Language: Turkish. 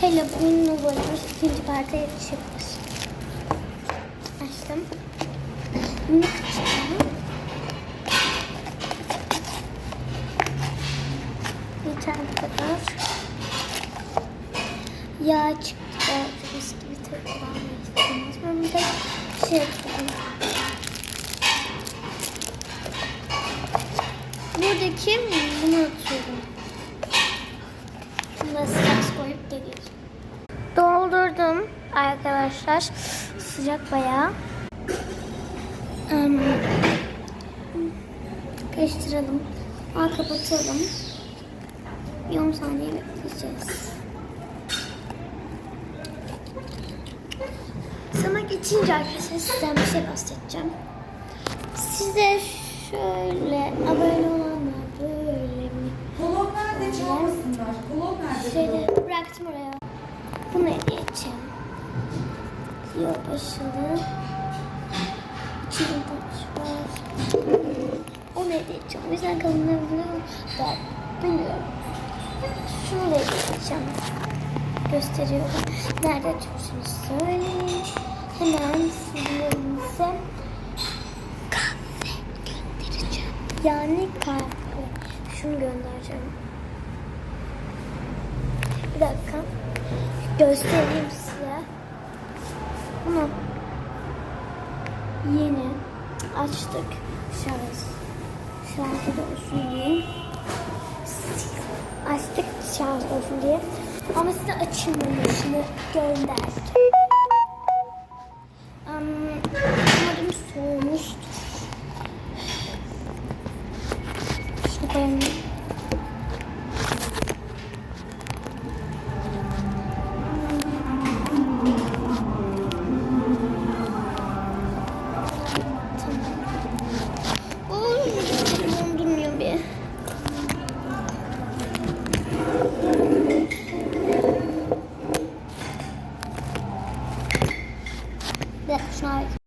Hele ne bölümümüz ikinci parta yetişebilir. Açtım. Bunu açtım. Bir tane kadar yağ çıktı. Bir tadı kullanmak istemez. Ben bir de şey ekledim. Buradaki bunu atıyorum. Arkadaşlar. Sıcak bayağı. Um, karıştıralım. Al kapatalım. Bir 10 saniye bekleyeceğiz. Sana geçince arkadaşlar sizden bir şey bahsedeceğim. Size şöyle abone olanlar böyle mi? Kolon nerede çalmasınlar? Kolon nerede? Şöyle bıraktım oraya. Bunu hediye edeceğim. Yılbaşılı. İçinde taş var. Onu hediye edeceğim. O yüzden kalınabiliyor. Ben bilmiyorum. Edeceğim. Gösteriyorum. Nerede açıyorsunuz söyleyin. Hemen sizin kahve göndereceğim. Yani kahve. Şunu göndereceğim. Bir dakika. Göstereyim size. yeni açtık. Şans. Şanslı da olsun diye. Açtık şans olsun diye. Ama size açılmamışını gönderdim. Um, umarım soğumuştur. Şimdi koyalım. That's nice.